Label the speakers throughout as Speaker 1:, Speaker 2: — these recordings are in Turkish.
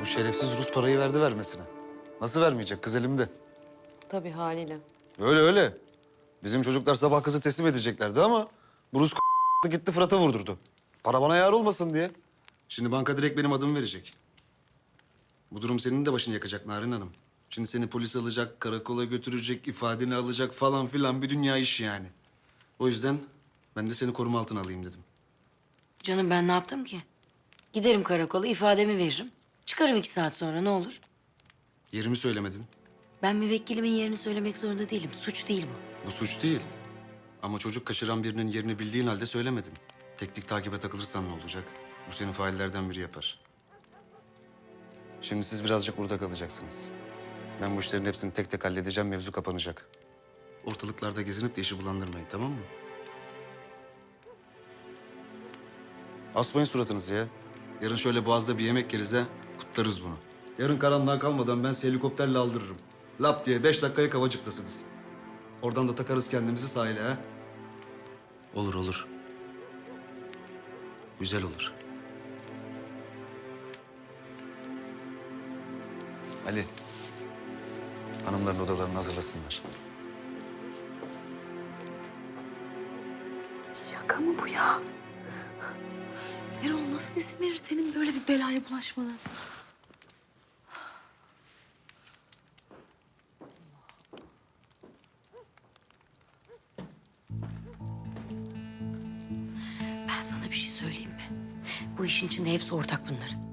Speaker 1: Bu şerefsiz Rus parayı verdi vermesine. Nasıl vermeyecek? Kız elimde.
Speaker 2: Tabii haliyle.
Speaker 1: Öyle öyle. Bizim çocuklar sabah kızı teslim edeceklerdi ama... ...bu Rus gitti Fırat'a vurdurdu. Para bana yar olmasın diye. Şimdi banka direkt benim adımı verecek. Bu durum senin de başını yakacak Narin Hanım. Şimdi seni polis alacak, karakola götürecek, ifadeni alacak falan filan bir dünya iş yani. O yüzden ben de seni koruma altına alayım dedim.
Speaker 3: Canım ben ne yaptım ki? Giderim karakola ifademi veririm. Çıkarım iki saat sonra ne olur?
Speaker 1: Yerimi söylemedin.
Speaker 3: Ben müvekkilimin yerini söylemek zorunda değilim. Suç değil bu.
Speaker 1: Bu suç değil. Ama çocuk kaçıran birinin yerini bildiğin halde söylemedin. Teknik takibe takılırsan ne olacak? Bu senin faillerden biri yapar. Şimdi siz birazcık burada kalacaksınız. Ben bu işlerin hepsini tek tek halledeceğim, mevzu kapanacak. Ortalıklarda gezinip de işi bulandırmayın, tamam mı? Asmayın suratınızı ya. Yarın şöyle boğazda bir yemek yeriz de kutlarız bunu. Yarın karanlığa kalmadan ben sizi helikopterle aldırırım. Lap diye beş dakikaya Kavacık'tasınız. Oradan da takarız kendimizi sahile ha. Olur olur. Güzel olur. Ali. Hanımların odalarını hazırlasınlar.
Speaker 2: Şaka mı bu ya? Erol nasıl izin verir senin böyle bir belaya bulaşmana?
Speaker 3: Sana bir şey söyleyeyim mi? Bu işin içinde hepsi ortak bunların.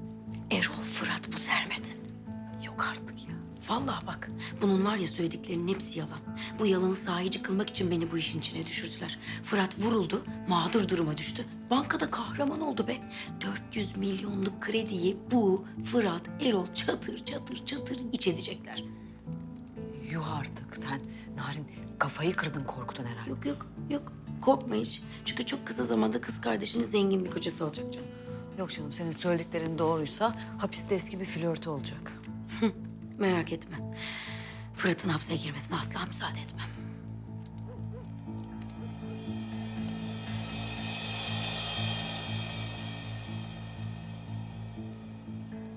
Speaker 3: Erol, Fırat, bu Sermet.
Speaker 2: Yok artık ya.
Speaker 3: Vallahi bak, bunun var ya söylediklerinin hepsi yalan. Bu yalanı sahici kılmak için beni bu işin içine düşürdüler. Fırat vuruldu, mağdur duruma düştü. Bankada kahraman oldu be. 400 milyonluk krediyi bu, Fırat, Erol çatır çatır çatır iç edecekler.
Speaker 2: Yuh artık sen Narin kafayı kırdın korkudan herhalde.
Speaker 3: Yok yok yok, korkma hiç. Çünkü çok kısa zamanda kız kardeşinin zengin bir kocası olacak canım.
Speaker 2: Yok canım senin söylediklerin doğruysa hapiste eski bir flörtü olacak.
Speaker 3: Merak etme. Fırat'ın hapse girmesine asla müsaade etmem.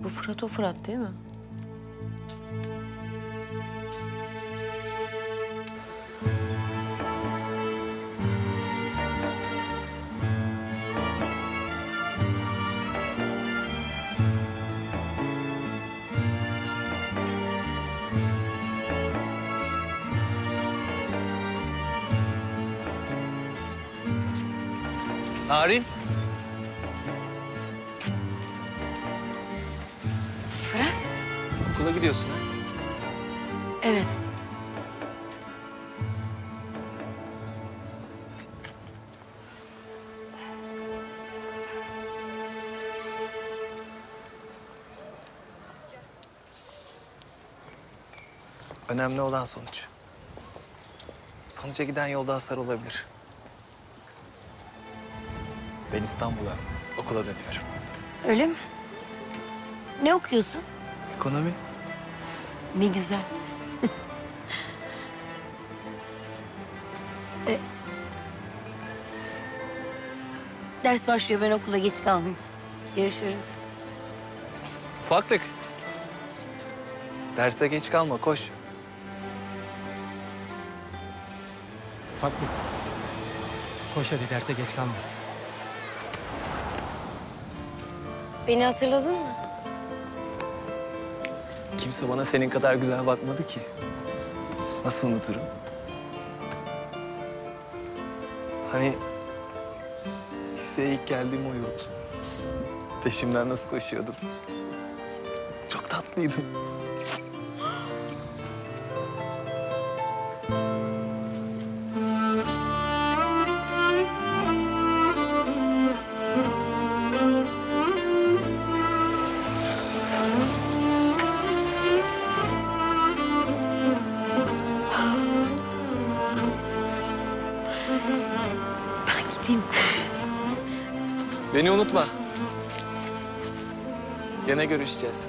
Speaker 2: Bu Fırat o Fırat değil mi?
Speaker 4: Narin.
Speaker 3: Fırat?
Speaker 4: Okula gidiyorsun ha?
Speaker 3: Evet.
Speaker 4: Önemli olan sonuç. Sonuca giden yolda hasar olabilir. Ben İstanbul'a okula dönüyorum.
Speaker 3: Öyle mi? Ne okuyorsun?
Speaker 4: Ekonomi?
Speaker 3: Ne güzel. E, ders başlıyor. Ben okula geç kalmayayım. Görüşürüz.
Speaker 4: Ufaklık. Derse geç kalma, koş.
Speaker 5: Ufaklık. Koş hadi derse geç kalma.
Speaker 3: Beni hatırladın mı?
Speaker 4: Kimse bana senin kadar güzel bakmadı ki. Nasıl unuturum? Hani liseye ilk geldiğim o yıl. Peşimden nasıl koşuyordun? Çok tatlıydın. Beni unutma. Gene görüşeceğiz.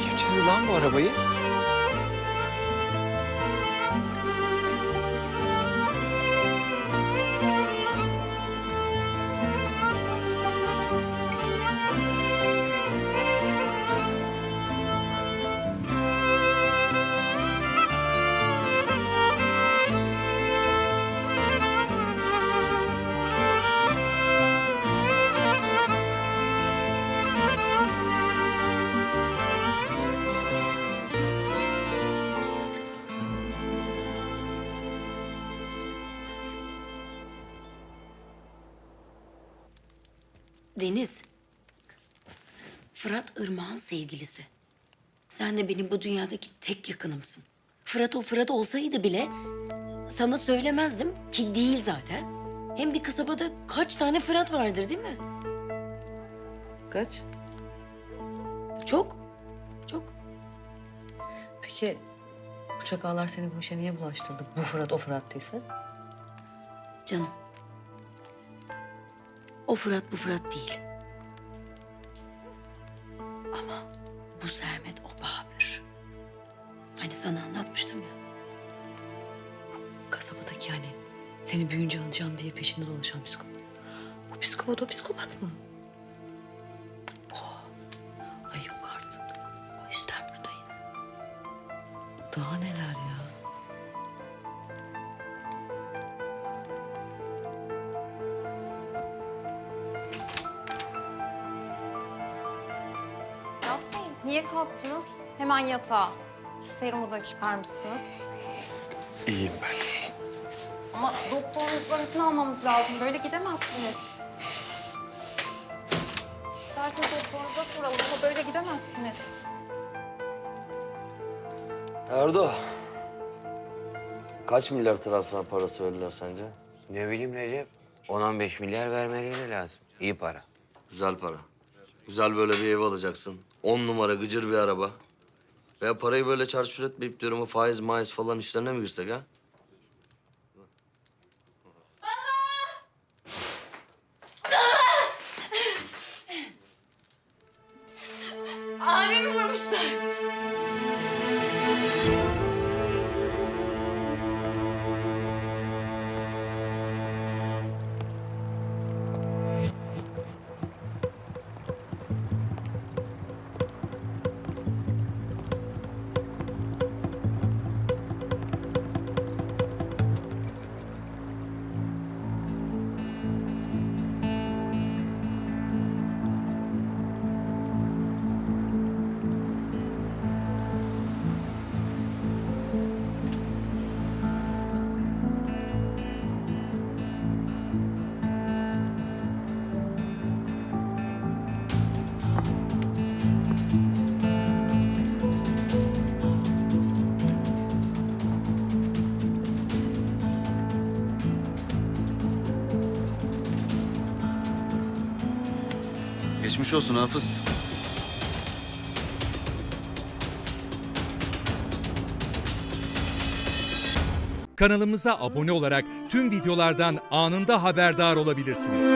Speaker 4: Kim çizdi lan bu arabayı?
Speaker 3: Deniz. Fırat Irmak'ın sevgilisi. Sen de benim bu dünyadaki tek yakınımsın. Fırat o Fırat olsaydı bile sana söylemezdim ki değil zaten. Hem bir kasabada kaç tane Fırat vardır değil mi?
Speaker 2: Kaç?
Speaker 3: Çok. Çok.
Speaker 2: Peki bu çakallar seni bu işe niye bulaştırdı? Bu Fırat o Fırat değilse?
Speaker 3: Canım. O Fırat bu Fırat değil. Ama bu Sermet o Babür. Hani sana anlatmıştım ya.
Speaker 2: Kasabadaki hani seni büyüyünce alacağım diye peşinden dolaşan psikopat. Bu psikopat o psikopat mı? Bu. Ay yok artık.
Speaker 3: O yüzden buradayız.
Speaker 2: Daha neler ya?
Speaker 6: Niye kalktınız? Hemen yatağa. Serumu da çıkarmışsınız.
Speaker 4: İyiyim ben.
Speaker 6: Ama doktorunuzdan izin almamız lazım. Böyle gidemezsiniz. İsterseniz doktorunuza soralım ama böyle gidemezsiniz.
Speaker 7: Erdo. Kaç milyar transfer parası verirler sence?
Speaker 8: Ne bileyim Recep. 10-15 milyar vermeleri lazım. İyi para.
Speaker 7: Güzel para. Güzel böyle bir ev alacaksın. On numara gıcır bir araba. Veya parayı böyle çarçur etmeyip diyorum o faiz maiz falan işlerine mi girsek ha?
Speaker 1: Geçmiş olsun Hafız.
Speaker 9: Kanalımıza abone olarak tüm videolardan anında haberdar olabilirsiniz.